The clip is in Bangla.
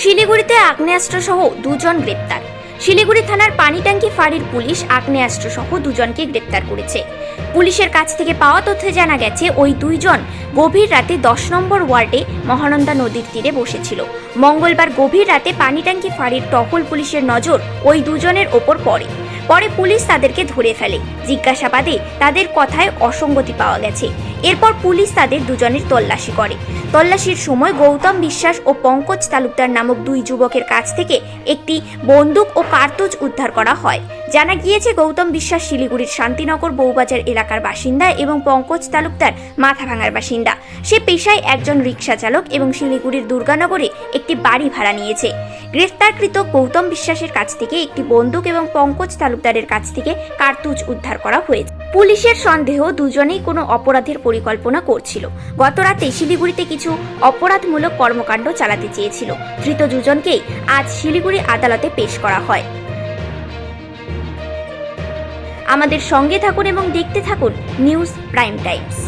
শিলিগুড়িতে আগ্নেয়াস্ত্র সহ দুজন গ্রেপ্তার। শিলিগুড়ি থানার পানিট্যাঙ্কি ফাঁড়ির পুলিশ আগ্নেয়াস্ত্র সহ দুজনকে গ্রেপ্তার করেছে। পুলিশের কাছ থেকে পাওয়া তথ্যে জানা গেছে, ওই দুইজন গভীর রাতে দশ নম্বর ওয়ার্ডে মহানন্দা নদীর তীরে বসেছিল। মঙ্গলবার গভীর রাতে পানিট্যাঙ্কি ফাঁড়ির টহল পুলিশের নজর ওই দুজনের ওপর পড়ে। পরে পুলিশ তাদেরকে ধরে ফেলে। জিজ্ঞাসাবাদে তাদের কথায় অসঙ্গতি পাওয়া গেছে। এরপর পুলিশ তাদের দুজনের তল্লাশি করে। তল্লাশির সময় গৌতম বিশ্বাস ও পঙ্কজ তালুকদার নামক দুই যুবকের কাছ থেকে একটি বন্দুক ও কার্তুজ উদ্ধার করা হয়। জানা গিয়েছে, গৌতম বিশ্বাস শিলিগুড়ির শান্তিনগর বৌবাজার এলাকার বাসিন্দা এবং পঙ্কজ তালুকদার মাথাভাঙার বাসিন্দা। সে পেশায় একজন রিক্সা চালক এবং শিলিগুড়ির দুর্গানগরে একটি বাড়ি ভাড়া নিয়েছে। গ্রেফতারকৃত গৌতম বিশ্বাসের কাছ থেকে একটি বন্দুক এবং পঙ্কজ তালুকদারের কাছ থেকে কার্তুজ উদ্ধার করা হয়েছে। পুলিশের সন্দেহ দুজনেই কোনো অপরাধের পরিকল্পনা করছিল। গতরাতে শিলিগুড়িতে কিছু অপরাধমূলক কর্মকাণ্ড চালাতে চেয়েছিল। ধৃত দুজনকেই আজ শিলিগুড়ি আদালতে পেশ করা হয়। আমাদের সঙ্গে থাকুন এবং দেখতে থাকুন নিউজ প্রাইম টাইমস।